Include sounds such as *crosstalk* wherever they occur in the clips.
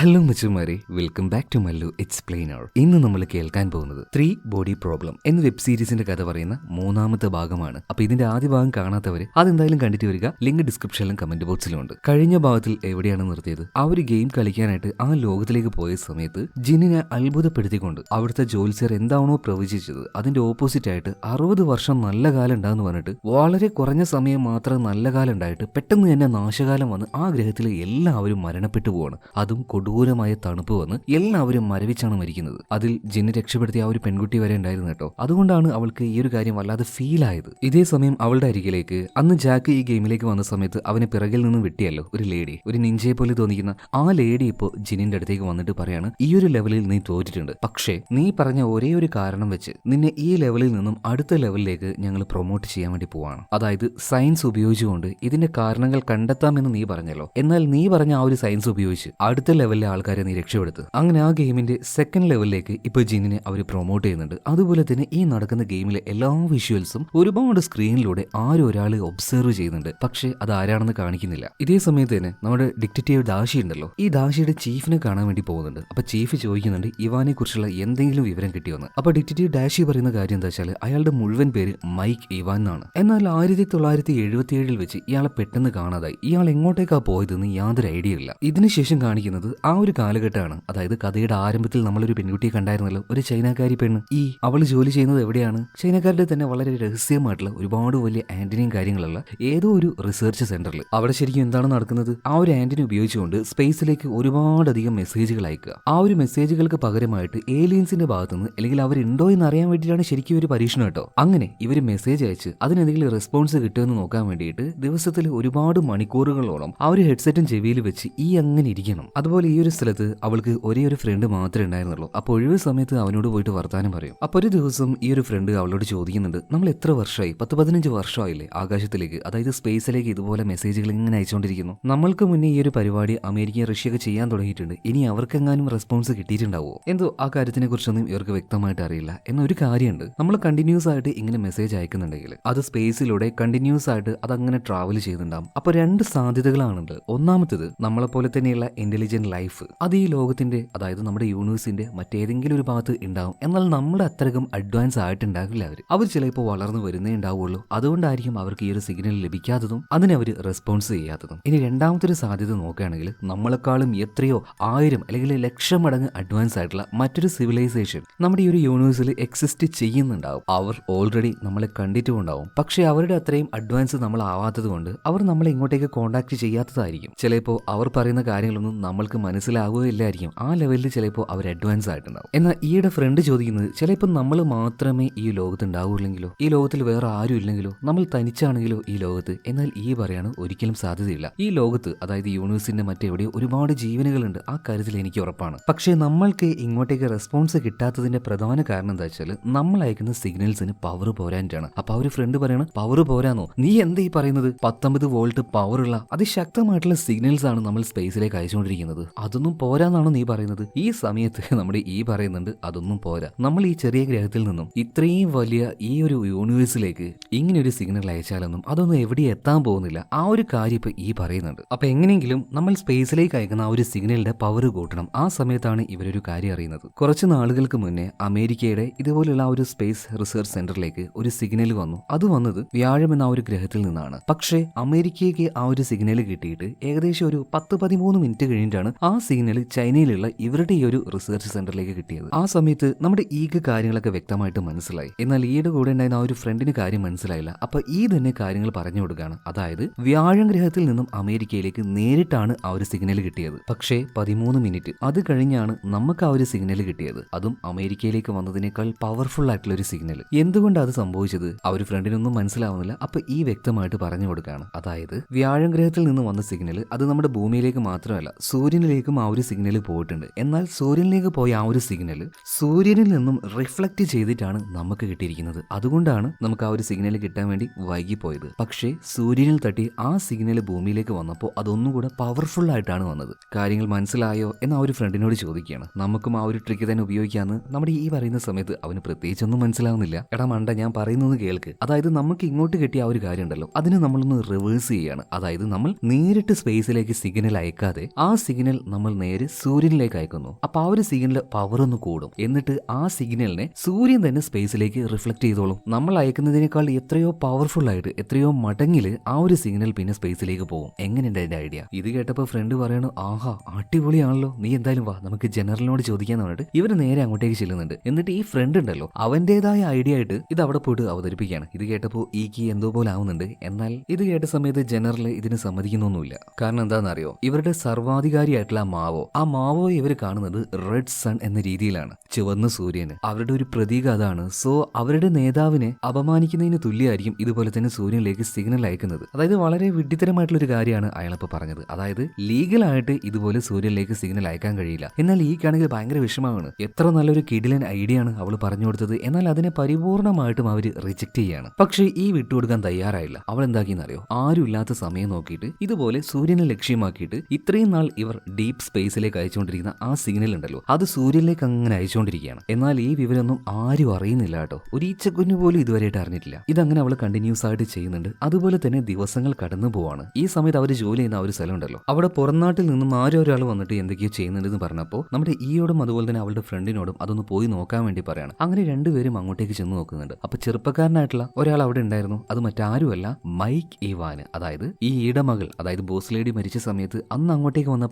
Hello മച്ചുമാരെ welcome back to Mallu explainer ഇന്ന് നമ്മൾ കേൾക്കാൻ പോകുന്നത് ത്രീ ബോഡി പ്രോബ്ലം എന്ന വെബ് സീരീസിന്റെ കഥ പറയുന്ന മൂന്നാമത്തെ ഭാഗമാണ്. അപ്പൊ ഇതിന്റെ ആദ്യ ഭാഗം കാണാത്തവര് അതെന്തായാലും കണ്ടിട്ട് വരിക. ലിങ്ക് ഡിസ്ക്രിപ്ഷനിലും കമന്റ് ബോക്സിലും ഉണ്ട്. കഴിഞ്ഞ ഭാഗത്തിൽ എവിടെയാണ് നിർത്തിയത്? ആ ഒരു ഗെയിം കളിക്കാനായിട്ട് ആ ലോകത്തിലേക്ക് പോയ സമയത്ത് ജിന്നിനെ അത്ഭുതപ്പെടുത്തിക്കൊണ്ട് അവിടുത്തെ ജോത്സ്യർ എന്താണോ പ്രവചിച്ചത് അതിന്റെ ഓപ്പോസിറ്റ് ആയിട്ട് അറുപത് വർഷം നല്ല കാലം ഉണ്ടാന്ന് പറഞ്ഞിട്ട് വളരെ കുറഞ്ഞ സമയം മാത്രം നല്ല കാലം ഉണ്ടായിട്ട് പെട്ടെന്ന് തന്നെ നാശകാലം വന്ന് ആ ഗ്രഹത്തിലെ എല്ലാവരും മരണപ്പെട്ടു പോവാണ്. അതും കൊടൂരമായ തണുപ്പ് വന്ന് എല്ലാവരും മരവിച്ചാണ് മരിക്കുന്നത്. അതിൽ ജിന്ന് രക്ഷപ്പെടുത്തിയ ആ ഒരു പെൺകുട്ടി വരെ ഉണ്ടായിരുന്നു കേട്ടോ. അതുകൊണ്ടാണ് അവൾക്ക് ഈ ഒരു കാര്യം വല്ലാതെ ഫീൽ ആയത്. ഇതേ സമയം അവളുടെ അരികിലേക്ക് അന്ന് ജാക്ക് ഈ ഗെയിമിലേക്ക് വന്ന സമയത്ത് അവനെ പിറകിൽ നിന്ന് വെട്ടിയല്ലോ ഒരു ലേഡി ഒരു നിഞ്ചയെ പോലെ തോന്നിക്കുന്ന ആ ലേഡി ഇപ്പോൾ ജിനിന്റെ അടുത്തേക്ക് വന്നിട്ട് പറയാണ് ഈ ഒരു ലെവലിൽ നീ തോറ്റിട്ടുണ്ട്. പക്ഷേ നീ പറഞ്ഞ ഒരേ ഒരു കാരണം വെച്ച് നിന്നെ ഈ ലെവലിൽ നിന്നും അടുത്ത ലെവലിലേക്ക് ഞങ്ങൾ പ്രൊമോട്ട് ചെയ്യാൻ വേണ്ടി പോവാണ്. അതായത് സയൻസ് ഉപയോഗിച്ചുകൊണ്ട് ഇതിന്റെ കാരണങ്ങൾ കണ്ടെത്താമെന്ന് നീ പറഞ്ഞല്ലോ. എന്നാൽ നീ പറഞ്ഞ ആ ഒരു സയൻസ് ഉപയോഗിച്ച് അടുത്ത ലെവലിലെ ആൾക്കാരെ നീ രക്ഷപ്പെടുത്ത്. അങ്ങനെ ആ ഗെയിമിന്റെ സെക്കൻഡ് ലെവലിലേക്ക് ഇപ്പൊ ജിന്നിനെ അവർ പ്രൊമോട്ട് ചെയ്യുന്നുണ്ട്. അതുപോലെ തന്നെ ഈ നടക്കുന്ന ഗെയിമിലെ എല്ലാ വിഷ്വൽസും ഒരുപാട് സ്ക്രീനിലൂടെ ആരും ഒരാൾ ഒബ്സർവ് ചെയ്യുന്നുണ്ട്. പക്ഷേ അത് ആരാണെന്ന് കാണിക്കുന്നില്ല. ഇതേ സമയത്ത് തന്നെ നമ്മുടെ ഡിക്റ്റേറ്റീവ് ദാഷി ഉണ്ടല്ലോ. ഈ ദാഷിയുടെ ചീഫിനെ കാണാൻ വേണ്ടി പോകുന്നുണ്ട്. അപ്പൊ ചീഫ് ചോദിക്കുന്നുണ്ട് ഇവാനെ കുറിച്ചുള്ള എന്തെങ്കിലും വിവരം കിട്ടിയോന്ന്? അപ്പൊ ഡിക്റ്റേറ്റീവ് ഡാഷി പറയുന്ന കാര്യം എന്താ വെച്ചാൽ അയാളുടെ മുഴുവൻ പേര് മൈക്ക് ഇവാൻ എന്നാണ്. എന്നാൽ ആയിരത്തി തൊള്ളായിരത്തി എഴുപത്തി ഏഴിൽ വെച്ച് ഇയാളെ പെട്ടെന്ന് കാണാതായി. ഇയാൾ എങ്ങോട്ടേക്കാ പോയതെന്ന് യാതൊരു ഐഡിയ ഇല്ല. ഇതിനുശേഷം കാണിക്കുന്നത് ഒരു കാലഘട്ടമാണ്. അതായത് കഥയുടെ ആരംഭത്തിൽ നമ്മളൊരു പെൺകുട്ടിയെ കണ്ടായിരുന്നല്ലോ. ഒരു ചൈനക്കാരി പെണ്ണ്. ഈ അവൾ ജോലി ചെയ്യുന്നത് എവിടെയാണ്? ചൈനക്കാരുടെ തന്നെ വളരെ രഹസ്യമായിട്ടുള്ള ഒരുപാട് വലിയ ആന്റിനിയും കാര്യങ്ങളുള്ള ഏതോ ഒരു റിസർച്ച് സെന്ററിൽ അവിടെ ശരിക്കും എന്താണ് നടക്കുന്നത്? ആ ഒരു ആന്റിനി ഉപയോഗിച്ചുകൊണ്ട് സ്പേസിലേക്ക് ഒരുപാടധികം മെസ്സേജുകൾ അയക്കുക. ആ ഒരു മെസ്സേജുകൾക്ക് പകരമായിട്ട് ഏലിയൻസിന്റെ ഭാഗത്തുനിന്ന് അല്ലെങ്കിൽ അവരുണ്ടോ എന്ന് അറിയാൻ വേണ്ടിയിട്ടാണ് ശരിക്കും ഒരു പരീക്ഷണം കേട്ടോ. അങ്ങനെ ഇവർ മെസ്സേജ് അയച്ച് അതിനെന്തെങ്കിലും റെസ്പോൺസ് കിട്ടുമെന്ന് നോക്കാൻ വേണ്ടിയിട്ട് ദിവസത്തിൽ ഒരുപാട് മണിക്കൂറുകളോളം ആ ഒരു ഹെഡ്സെറ്റും ചെവിയിൽ വെച്ച് ഈ അങ്ങനെ ഇരിക്കണം. അതുപോലെ ഈ ഒരു സ്ഥലത്ത് അവൾക്ക് ഒരേ ഒരു ഫ്രണ്ട് മാത്രമേ ഉണ്ടായിരുന്നുള്ളൂ. അപ്പോൾ ഒഴിവ് സമയത്ത് അവനോട് പോയിട്ട് വർത്താനം പറയും. അപ്പോൾ ഒരു ദിവസം ഈ ഒരു ഫ്രണ്ട് അവളോട് ചോദിക്കുന്നുണ്ട് നമ്മൾ എത്ര വർഷമായി? പത്ത് പതിനഞ്ച് വർഷമായില്ലേ ആകാശത്തിലേക്ക്? അതായത് സ്പേസിലേക്ക് ഇതുപോലെ മെസ്സേജുകൾ ഇങ്ങനെ അയച്ചുകൊണ്ടിരിക്കുന്നു. നമ്മൾക്ക് മുന്നേ ഈ ഒരു പരിപാടി അമേരിക്ക റഷ്യയൊക്കെ ചെയ്യാൻ തുടങ്ങിയിട്ടുണ്ട്. ഇനി അവർക്കെങ്ങാനും റെസ്പോൺസ് കിട്ടിയിട്ടുണ്ടാവോ? എന്തോ ആ കാര്യത്തിനെ കുറിച്ചൊന്നും ഇവർക്ക് വ്യക്തമായിട്ട് അറിയില്ല. എന്നൊരു കാര്യമുണ്ട്. നമ്മൾ കണ്ടിന്യൂസ് ആയിട്ട് ഇങ്ങനെ മെസ്സേജ് അയക്കുന്നുണ്ടെങ്കിൽ അത് സ്പേസിലൂടെ കണ്ടിന്യൂസ് ആയിട്ട് അതങ്ങനെ ട്രാവൽ ചെയ്യുന്നുണ്ടാവും അപ്പോൾ രണ്ട് സാധ്യതകളാണുണ്ട് ഒന്നാമത്തേത് നമ്മളെ പോലെ തന്നെയുള്ള ഇന്റലിജന്റ് ലൈഫ് അത് ഈ ലോകത്തിന്റെ അതായത് നമ്മുടെ യൂണിവേഴ്സിന്റെ മറ്റേതെങ്കിലും ഒരു ഭാഗത്ത് ഉണ്ടാവും. എന്നാൽ നമ്മുടെ അത്രകം അഡ്വാൻസ് ആയിട്ടുണ്ടാകില്ല അവർ അവർ ചിലപ്പോൾ വളർന്നു വരുന്നേ ഉണ്ടാവുള്ളൂ. അതുകൊണ്ടായിരിക്കും അവർക്ക് ഈ ഒരു സിഗ്നൽ ലഭിക്കാത്തതും അതിന് അവർ റെസ്പോൺസ് ചെയ്യാത്തതും. ഇനി രണ്ടാമത്തെ ഒരു സാധ്യത നോക്കുകയാണെങ്കിൽ നമ്മളെക്കാളും എത്രയോ ആയിരം അല്ലെങ്കിൽ ലക്ഷം മടങ്ങ് അഡ്വാൻസ് ആയിട്ടുള്ള മറ്റൊരു സിവിലൈസേഷൻ നമ്മുടെ ഈ ഒരു യൂണിവേഴ്സിൽ എക്സിസ്റ്റ് ചെയ്യുന്നുണ്ടാവും. അവർ ഓൾറെഡി നമ്മളെ കണ്ടിട്ടുമുണ്ടാവും. പക്ഷേ അവരുടെ അത്രയും അഡ്വാൻസ് നമ്മൾ ആവാത്തത് കൊണ്ട് അവർ നമ്മളെ ഇങ്ങോട്ടേക്ക് കോൺടാക്ട് ചെയ്യാത്തതായിരിക്കും. ചിലപ്പോൾ അവർ പറയുന്ന കാര്യങ്ങളൊന്നും നമ്മൾക്ക് മനസ്സിലാവുകയില്ലായിരിക്കും. ആ ലെവലിൽ ചിലപ്പോൾ അവർ അഡ്വാൻസ് ആയിട്ടുണ്ടാവും. എന്നാൽ ഈയുടെ ഫ്രണ്ട് ചോദിക്കുന്നത് ചിലപ്പോൾ നമ്മൾ മാത്രമേ ഈ ലോകത്ത് ഉണ്ടാവുള്ളെങ്കിലോ ഈ ലോകത്തിൽ വേറെ ആരും ഇല്ലെങ്കിലോ? നമ്മൾ തനിച്ചാണെങ്കിലോ ഈ ലോകത്ത്? എന്നാൽ ഈ പറയാണ് ഒരിക്കലും സാധ്യതയില്ല. ഈ ലോകത്ത് അതായത് യൂണിവേഴ്സിന്റെ മറ്റെവിടെയോ ഒരുപാട് ജീവനുകളുണ്ട്. ആ കാര്യത്തിൽ എനിക്ക് ഉറപ്പാണ്. പക്ഷേ നമ്മൾക്ക് ഇങ്ങോട്ടേക്ക് റെസ്പോൺസ് കിട്ടാത്തതിന്റെ പ്രധാന കാരണം എന്താ വെച്ചാൽ നമ്മൾ അയക്കുന്ന സിഗ്നൽസിന് പവർ പോരാനിട്ടാണ് അപ്പൊ ഒരു ഫ്രണ്ട് പറയണ പവർ പോരാന്നോ? നീ എന്താ ഈ പറയുന്നത്? പത്തൊമ്പത് വോൾട്ട് പവറുള്ള അതിശക്തമായിട്ടുള്ള സിഗ്നൽസ് ആണ് നമ്മൾ സ്പേസിലേക്ക് അയച്ചുകൊണ്ടിരിക്കുന്നത്. അതൊന്നും പോരാന്നാണോ നീ പറയുന്നത്? ഈ സമയത്ത് *laughs* നമ്മുടെ ഈ പറയുന്നുണ്ട് അതൊന്നും പോരാ. നമ്മൾ ഈ ചെറിയ ഗ്രഹത്തിൽ നിന്നും ഇത്രയും വലിയ ഈ ഒരു യൂണിവേഴ്സിലേക്ക് ഇങ്ങനെ ഒരു സിഗ്നൽ അയച്ചാലൊന്നും അതൊന്നും എവിടെ എത്താൻ പോകുന്നില്ല. ആ ഒരു കാര്യം ഇപ്പൊ ഈ പറയുന്നുണ്ട്. അപ്പൊ എങ്ങനെയെങ്കിലും നമ്മൾ സ്പേസിലേക്ക് അയക്കുന്ന ആ ഒരു സിഗ്നലിന്റെ പവർ കൂട്ടണം. ആ സമയത്താണ് ഇവരൊരു കാര്യം അറിയുന്നത്. കുറച്ച് നാളുകൾക്ക് മുന്നേ അമേരിക്കയുടെ ഇതുപോലുള്ള ആ ഒരു സ്പേസ് റിസർച്ച് സെന്ററിലേക്ക് ഒരു സിഗ്നൽ വന്നു. അത് വന്നത് വ്യാഴം എന്ന ആ ഒരു ഗ്രഹത്തിൽ നിന്നാണ്. പക്ഷേ അമേരിക്കയ്ക്ക് ആ ഒരു സിഗ്നൽ കിട്ടിയിട്ട് ഏകദേശം ഒരു പത്ത് പതിമൂന്ന് മിനിറ്റ് കഴിഞ്ഞിട്ടാണ് സിഗ്നൽ ചൈനയിലുള്ള ഇവരുടെ ഈ ഒരു റിസർച്ച് സെന്ററിലേക്ക് കിട്ടിയത്. ആ സമയത്ത് നമ്മുടെ ഈക്ക് കാര്യങ്ങളൊക്കെ വ്യക്തമായിട്ട് മനസ്സിലായി. എന്നാൽ ഈയുടെ കൂടെ ഉണ്ടായിരുന്ന ആ ഒരു ഫ്രണ്ടിന് കാര്യം മനസ്സിലായില്ല. അപ്പൊ ഈ തന്നെ കാര്യങ്ങൾ പറഞ്ഞു കൊടുക്കുകയാണ് അതായത് വ്യാഴം ഗ്രഹത്തിൽ നിന്നും അമേരിക്കയിലേക്ക് നേരിട്ടാണ് ആ ഒരു സിഗ്നൽ കിട്ടിയത്. പക്ഷേ പതിമൂന്ന് മിനിറ്റ് അത് കഴിഞ്ഞാണ് നമുക്ക് ആ ഒരു സിഗ്നൽ കിട്ടിയത്. അതും അമേരിക്കയിലേക്ക് വന്നതിനേക്കാൾ പവർഫുൾ ആയിട്ടുള്ള ഒരു സിഗ്നൽ എന്തുകൊണ്ട് അത് സംഭവിച്ചത്? ആ ഒരു ഫ്രണ്ടിനൊന്നും മനസ്സിലാവുന്നില്ല. അപ്പൊ ഈ വ്യക്തമായിട്ട് പറഞ്ഞു കൊടുക്കുകയാണ് അതായത് വ്യാഴം ഗ്രഹത്തിൽ നിന്ന് വന്ന സിഗ്നൽ അത് നമ്മുടെ ഭൂമിയിലേക്ക് മാത്രമല്ല സൂര്യനിലേക്കും ആ ഒരു സിഗ്നൽ പോയിട്ടുണ്ട്. എന്നാൽ സൂര്യനിലേക്ക് പോയ ആ ഒരു സിഗ്നൽ സൂര്യനിൽ നിന്നും റിഫ്ലക്ട് ചെയ്തിട്ടാണ് നമുക്ക് കിട്ടിയിരിക്കുന്നത്. അതുകൊണ്ടാണ് നമുക്ക് ആ ഒരു സിഗ്നൽ കിട്ടാൻ വേണ്ടി വൈകിപ്പോയത്. പക്ഷേ സൂര്യനിൽ തട്ടി ആ സിഗ്നൽ ഭൂമിയിലേക്ക് വന്നപ്പോൾ അതൊന്നുകൂടെ പവർഫുൾ ആയിട്ടാണ് വന്നത്. കാര്യങ്ങൾ മനസ്സിലായോ എന്ന് ആ ഒരു ഫ്രണ്ടിനോട് ചോദിക്കുകയാണ്. നമുക്കും ആ ഒരു ട്രിക്ക് തന്നെ ഉപയോഗിക്കാന്ന് നമ്മുടെ ഈ പറയുന്ന സമയത്ത് അവന് പ്രത്യേകിച്ചൊന്നും മനസ്സിലാവുന്നില്ല. എടാ മണ്ട ഞാൻ പറയുന്നത് കേൾക്ക്. അതായത് നമുക്ക് ഇങ്ങോട്ട് കിട്ടിയ ആ ഒരു കാര്യം ഉണ്ടല്ലോ അതിന് നമ്മളൊന്ന് റിവേഴ്സ് ചെയ്യുകയാണ് അതായത് നമ്മൾ നേരിട്ട് സ്പേസിലേക്ക് സിഗ്നൽ അയക്കാതെ ആ സിഗ്നൽ നമ്മൾ നേരെ സൂര്യനിലേക്ക് അയക്കുന്നു. അപ്പൊ ആ ഒരു സിഗ്നൽ പവർ ഒന്ന് കൂടും. എന്നിട്ട് ആ സിഗ്നലിനെ സൂര്യൻ തന്നെ സ്പേസിലേക്ക് റിഫ്ലക്ട് ചെയ്തോളും. നമ്മൾ അയക്കുന്നതിനേക്കാൾ എത്രയോ പവർഫുൾ ആയിട്ട് എത്രയോ മടങ്ങിൽ ആ ഒരു സിഗ്നൽ പിന്നെ സ്പേസിലേക്ക് പോകും. എങ്ങനെയുണ്ട് അതിന്റെ ഐഡിയ ഇത് കേട്ടപ്പോൾ ഫ്രണ്ട് പറയണു ആഹാ അടിപൊളിയാണല്ലോ. നീ എന്തായാലും വാ നമുക്ക് ജനറലിനോട് ചോദിക്കാന്ന് പറഞ്ഞിട്ട് ഇവർ നേരെ അങ്ങോട്ടേക്ക് ചെല്ലുന്നുണ്ട്. എന്നിട്ട് ഈ ഫ്രണ്ട് ഉണ്ടല്ലോ അവന്റേതായ ഐഡിയ ആയിട്ട് ഇത് അവിടെ പോയിട്ട് അവതരിപ്പിക്കുകയാണ്. ഇത് കേട്ടപ്പോൾ ഈക്ക് എന്തോ പോലെ ആവുന്നുണ്ട്. എന്നാൽ ഇത് കേട്ട സമയത്ത് ജനറൽ ഇതിന് സമ്മതിക്കുന്നൊന്നുമില്ല. കാരണം എന്താണെന്നറിയോ? ഇവരുടെ സർവാധികാരിയായിട്ടുള്ള ആ മാവോ? ആ മാവോ ഇവർ കാണുന്നത് റെഡ് സൺ എന്ന രീതിയിലാണ് ചുവന്ന സൂര്യന്. അവരുടെ ഒരു പ്രതീകം അതാണ്. സോ അവരുടെ നേതാവിനെ അപമാനിക്കുന്നതിന് തുല്യമായിരിക്കും ഇതുപോലെ തന്നെ സൂര്യനിലേക്ക് സിഗ്നൽ അയക്കുന്നത്. അതായത് വളരെ വിഡ്ഢിത്തരമായിട്ടുള്ള ഒരു കാര്യമാണ് അയാളപ്പോൾ പറഞ്ഞത്. അതായത് ലീഗലായിട്ട് ഇതുപോലെ സൂര്യനിലേക്ക് സിഗ്നൽ അയക്കാൻ കഴിയില്ല. എന്നാൽ ഈ കാണെങ്കിൽ ഭയങ്കര വിഷമമാണ്. എത്ര നല്ലൊരു കിഡിലൻ ഐഡിയ ആണ് അവൾ പറഞ്ഞു കൊടുത്തത്. എന്നാൽ അതിനെ പരിപൂർണമായിട്ടും അവർ റിജക്ട് ചെയ്യാണ്. പക്ഷേ ഈ വിട്ടുകൊടുക്കാൻ തയ്യാറായില്ല. അവൾ എന്താക്കിയെന്നറിയോ ആരും ഇല്ലാത്ത സമയം നോക്കിയിട്ട് ഇതുപോലെ സൂര്യനെ ലക്ഷ്യമാക്കിയിട്ട് ഇത്രയും നാൾ ഇവർ ഡീപ്പ് സ്പേസിലേക്ക് അയച്ചുകൊണ്ടിരിക്കുന്ന ആ സിഗ്നൽ ഉണ്ടല്ലോ അത് സൂര്യനിലേക്ക് അങ്ങനെ അയച്ചുകൊണ്ടിരിക്കുകയാണ്. എന്നാൽ ഈ വിവരമൊന്നും ആരും അറിയുന്നില്ല കേട്ടോ. ഒരു ഈച്ചക്കുഞ്ഞു പോലും ഇതുവരെയായിട്ട് അറിഞ്ഞിട്ടില്ല. ഇതങ്ങനെ അവൾ കണ്ടിന്യൂസ് ആയിട്ട് ചെയ്യുന്നുണ്ട്. അതുപോലെ തന്നെ ദിവസങ്ങൾ കടന്നു പോവാണ്. ഈ സമയത്ത് അവർ ജോലി ചെയ്യുന്ന ആ ഒരു സ്ഥലം ഉണ്ടല്ലോ. അവിടെ പുറംനാട്ടിൽ നിന്നും ആരോ ഒരാൾ വന്നിട്ട് എന്തൊക്കെയോ ചെയ്യുന്നുണ്ടെന്ന് പറഞ്ഞപ്പോൾ നമ്മുടെ ഈയോടും അതുപോലെ തന്നെ അവളുടെ ഫ്രണ്ടിനോടും അതൊന്ന് പോയി നോക്കാൻ വേണ്ടി പറയാണ്. അങ്ങനെ രണ്ടുപേരും അങ്ങോട്ടേക്ക് ചെന്ന് നോക്കുന്നുണ്ട്. അപ്പൊ ചെറുപ്പക്കാരനായിട്ടുള്ള ഒരാൾ അവിടെ ഉണ്ടായിരുന്നു. അത് മറ്റാരുമല്ല മൈക്ക് ഇവാന്. അതായത് ഈ ഈടമകൾ അതായത് ബോസ് ലേഡി മരിച്ച സമയത്ത് അന്ന് അങ്ങോട്ടേക്ക് വന്ന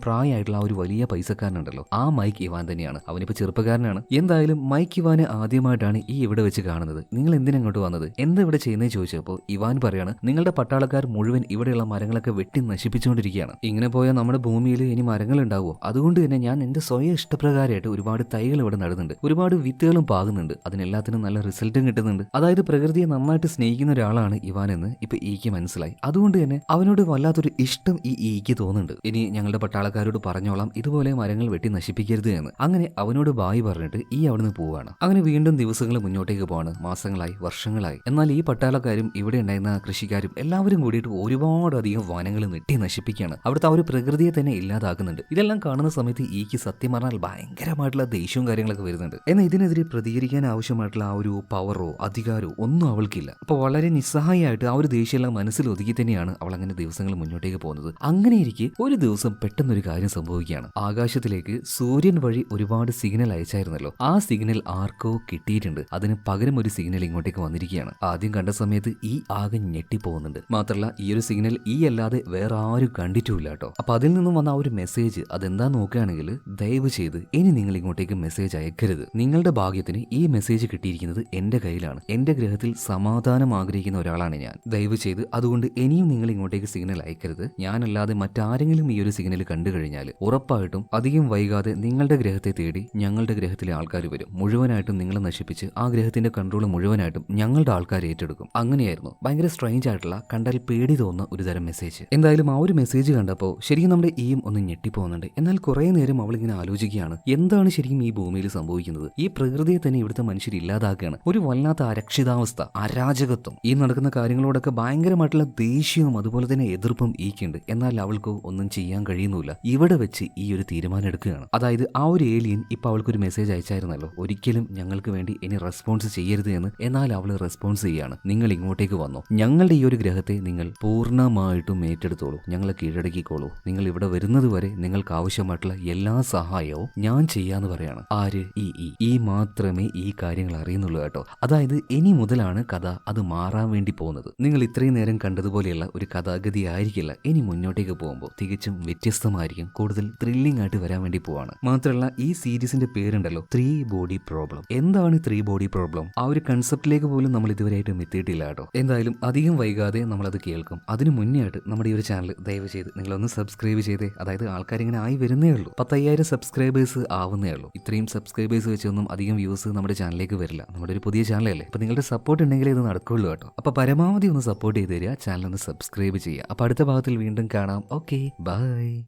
പ്രായമായിട്ടുള്ള ആ ഒരു വലിയ പൈസക്കാരനുണ്ടല്ലോ. ആ മൈക്ക് ഇവാൻ തന്നെയാണ്. അവനിപ്പോൾ ചെറുപ്പക്കാരനാണ്. എന്തായാലും മൈക്ക് ഇവാന് ആദ്യമായിട്ടാണ് ഈ ഇവിടെ വെച്ച് കാണുന്നത്. നിങ്ങൾ എന്തിനങ്ങോട്ട് വന്നത്? എന്താ ഇവിടെ ചെയ്യുന്നത് ചോദിച്ചപ്പോൾ ഇവാൻ പറയാണ് നിങ്ങളുടെ പട്ടാളക്കാർ മുഴുവൻ ഇവിടെയുള്ള മരങ്ങളൊക്കെ വെട്ടി നശിപ്പിച്ചുകൊണ്ടിരിക്കുകയാണ്. ഇങ്ങനെ പോയാൽ നമ്മുടെ ഭൂമിയിൽ ഇനി മരങ്ങൾ ഉണ്ടാവുമോ? അതുകൊണ്ട് തന്നെ ഞാൻ എന്റെ സ്വയം ഇഷ്ടപ്രകാരമായിട്ട് ഒരുപാട് തൈകൾ ഇവിടെ നടുന്നുണ്ട്. ഒരുപാട് വിത്തുകളും പാകുന്നുണ്ട്. അതിനെല്ലാത്തിനും നല്ല റിസൾട്ടും കിട്ടുന്നുണ്ട്. അതായത് പ്രകൃതിയെ നന്നായിട്ട് സ്നേഹിക്കുന്ന ഒരാളാണ് ഇവാൻ എന്ന് ഇപ്പൊ ഈക്ക് മനസ്സിലായി. അതുകൊണ്ട് തന്നെ അവനോട് വല്ലാത്തൊരു ഇഷ്ടം ഈ ഈക്ക് തോന്നുന്നുണ്ട്. ഇനി ഞങ്ങളുടെ പട്ടാളക്കാരോട് പറഞ്ഞോളാം ഇതുപോലെ മരങ്ങൾ വെട്ടി നശിപ്പിക്കരുത് എന്ന്. അങ്ങനെ അവനോട് ബായി പറഞ്ഞിട്ട് ഈ അവിടുന്ന് പോവാണ്. അങ്ങനെ വീണ്ടും ദിവസങ്ങൾ മുന്നോട്ടേക്ക് പോവാണ്. മാസങ്ങളായി വർഷങ്ങളായി. എന്നാൽ ഈ പട്ടാളക്കാരും ഇവിടെ ഉണ്ടായിരുന്ന കൃഷിക്കാരും എല്ലാവരും കൂടിയിട്ട് ഒരുപാടധികം വനങ്ങൾ വെട്ടി നശിപ്പിക്കുകയാണ്. അവിടുത്തെ ആ ഒരു പ്രകൃതിയെ തന്നെ ഇല്ലാതാക്കുന്നുണ്ട്. ഇതെല്ലാം കാണുന്ന സമയത്ത് ഈക്ക് സത്യം പറഞ്ഞാൽ ഭയങ്കരമായിട്ടുള്ള ദേഷ്യവും കാര്യങ്ങളൊക്കെ വരുന്നുണ്ട്. എന്നാൽ ഇതിനെതിരെ പ്രതികരിക്കാൻ ആവശ്യമായിട്ടുള്ള ആ ഒരു പവറോ അധികാരമോ ഒന്നും അവൾക്കില്ല. അപ്പൊ വളരെ നിസ്സഹായമായിട്ട് ആ ഒരു ദേഷ്യമെല്ലാം മനസ്സിൽ ഒതുക്കി തന്നെയാണ് അവൾ അങ്ങനെ ദിവസങ്ങൾ മുന്നോട്ടേക്ക് പോകുന്നത്. അങ്ങനെ ഇരിക്കെ ഒരു ദിവസം പെട്ടെന്നൊരു കാര്യം സംഭവിക്കുകയാണ്. ആകാശത്തിലേക്ക് സൂര്യൻ വഴി ഒരുപാട് സിഗ്നൽ അയച്ചായിരുന്നല്ലോ. ആ സിഗ്നൽ ആർക്കോ കിട്ടിയിട്ടുണ്ട്. അതിന് പകരം ഒരു സിഗ്നൽ ഇങ്ങോട്ടേക്ക് വന്നിരിക്കുകയാണ്. ആദ്യം കണ്ട സമയത്ത് ഈ ആകെ ഞെട്ടിപ്പോകുന്നുണ്ട്. മാത്രമല്ല ഈ ഒരു സിഗ്നൽ ഈ അല്ലാതെ വേറെ ആരും കണ്ടിട്ടുമില്ല കേട്ടോ. അപ്പൊ അതിൽ നിന്നും വന്ന ആ ഒരു മെസ്സേജ് അതെന്താ നോക്കുകയാണെങ്കിൽ ദയവ് ചെയ്ത് ഇനി നിങ്ങൾ ഇങ്ങോട്ടേക്ക് മെസ്സേജ് അയക്കരുത്. നിങ്ങളുടെ ഭാഗ്യത്തിന് ഈ മെസ്സേജ് കിട്ടിയിരിക്കുന്നത് എന്റെ കയ്യിലാണ്. എന്റെ ഗ്രഹത്തിൽ സമാധാനം ആഗ്രഹിക്കുന്ന ഒരാളാണ് ഞാൻ. ദയവ് ചെയ്ത് അതുകൊണ്ട് ഇനിയും നിങ്ങൾ ഇങ്ങോട്ടേക്ക് സിഗ്നൽ അയക്കരുത്. ഞാനല്ലാതെ മറ്റാരെങ്കിലും ഈ ഒരു സിഗ്നൽ കണ്ടു കഴിഞ്ഞാൽ ഉറപ്പായിട്ടും അധികം വൈകാതെ നിങ്ങളുടെ ഗ്രഹത്തെ തേടി ഞങ്ങളുടെ ഗ്രഹത്തിലെ ആൾക്കാർ വരും. മുഴുവനായിട്ടും നിങ്ങളെ നശിപ്പിച്ച് ആ ഗ്രഹത്തിന്റെ കൺട്രോൾ മുഴുവനായിട്ടും ഞങ്ങളുടെ ആൾക്കാർ ഏറ്റെടുക്കും. അങ്ങനെയായിരുന്നു. ഭയങ്കര സ്ട്രെയിഞ്ച് ആയിട്ടുള്ള കണ്ടാൽ പേടി തോന്നുന്ന ഒരു തരം മെസ്സേജ് എന്തായാലും ആ ഒരു മെസ്സേജ് കണ്ടപ്പോൾ ശരിക്കും നമ്മുടെ ഈയും ഒന്ന് ഞെട്ടിപ്പോകുന്നുണ്ട്. എന്നാൽ കുറേ നേരം അവൾ ഇങ്ങനെ ആലോചിക്കുകയാണ്. എന്താണ് ശരിക്കും ഈ ഭൂമിയിൽ സംഭവിക്കുന്നത്? ഈ പ്രകൃതിയെ തന്നെ ഇവിടുത്തെ മനുഷ്യർ ഇല്ലാതാക്കുകയാണ്. ഒരു വല്ലാത്ത അരക്ഷിതാവസ്ഥ അരാജകത്വം. ഈ നടക്കുന്ന കാര്യങ്ങളോടൊക്കെ ഭയങ്കരമായിട്ടുള്ള ദേഷ്യവും അതുപോലെ തന്നെ എതിർപ്പും ഈക്കുണ്ട്. എന്നാൽ അവൾക്ക് ഒന്നും ചെയ്യാൻ കഴിയുന്നില്ല ഇവിടെ വെച്ച് ഈ ഒരു തീരുമാനം എടുക്കുകയാണ്. അതായത് ആ ഒരു ഏലിയൻ ഇപ്പൊ അവൾക്ക് ഒരു മെസ്സേജ് അയച്ചായിരുന്നല്ലോ ഒരിക്കലും ഞങ്ങൾക്ക് വേണ്ടി ഇനി റെസ്പോൺസ് ചെയ്യരുത് എന്ന്. എന്നാൽ അവൾ റെസ്പോൺസ് ചെയ്യാണ് നിങ്ങൾ ഇങ്ങോട്ടേക്ക് വന്നോ. ഞങ്ങളുടെ ഈ ഒരു ഗ്രഹത്തെ നിങ്ങൾ പൂർണമായിട്ടും ഏറ്റെടുത്തോളൂ. ഞങ്ങളെ കീഴടക്കിക്കോളൂ. നിങ്ങൾ ഇവിടെ വരുന്നത് വരെ നിങ്ങൾക്ക് ആവശ്യമായിട്ടുള്ള എല്ലാ സഹായവും ഞാൻ ചെയ്യാന്ന് പറയാണ്. ആര്? ഈ ഈ. ഈ മാത്രമേ ഈ കാര്യങ്ങൾ അറിയുന്നുള്ളൂ കേട്ടോ. അതായത് ഇനി മുതലാണ് കഥ അത് മാറാൻ വേണ്ടി പോകുന്നത്. നിങ്ങൾ ഇത്രയും നേരം കണ്ടതുപോലെയുള്ള ഒരു കഥാഗതി ആയിരിക്കില്ല ഇനി മുന്നോട്ടേക്ക് പോകുമ്പോൾ തികച്ചും വ്യത്യസ്തമായിരിക്കും. കൂടുതൽ ത്രില്ലിംഗ് ആയിട്ട് വരാൻ വേണ്ടി പോവാണ്. മാത്രമല്ല ഈ സീരീസിന്റെ പേരുണ്ടല്ലോ ത്രീ ബോഡി പ്രോബ്ലം എന്താണ് ത്രീ ബോഡി പ്രോബ്ലം ആ ഒരു കൺസെപ്റ്റിലേക്ക് പോലും നമ്മൾ ഇതുവരെയായിട്ടും എത്തിയിട്ടില്ല കേട്ടോ. എന്തായാലും അധികം വൈകാതെ നമ്മൾ അത് കേൾക്കും. അതിനു മുന്നേ ആയിട്ട് നമ്മുടെ ഈ ഒരു ചാനൽ ദയവ് ചെയ്ത് നിങ്ങളൊന്ന് സബ്സ്ക്രൈബ് ചെയ്തേ. അതായത് ആൾക്കാർ ഇങ്ങനെ ആയി വരുന്നേ ഉള്ളൂ. പത്തയ്യായിരം സബ്സ്ക്രൈബേഴ്സ് ആവുന്നേ ഉള്ളൂ. ഇത്രയും സബ്സ്ക്രൈബേഴ്സ് വെച്ചൊന്നും അധികം വ്യൂസ് നമ്മുടെ ചാനലിലേക്ക് വരില്ല. നമ്മുടെ ഒരു പുതിയ ചാനലല്ലേ അപ്പൊ നിങ്ങളുടെ സപ്പോർട്ട് ഉണ്ടെങ്കിലേ ഇത് നടക്കുള്ളൂ കേട്ടോ. അപ്പൊ പരമാവധി ഒന്ന് സപ്പോർട്ട് ചെയ്ത് തരിക ചാനൽ ഒന്ന് സബ്സ്ക്രൈബ് ചെയ്യുക. അപ്പൊ അടുത്ത ഭാഗത്തിൽ വീണ്ടും കാണാം. Okay bye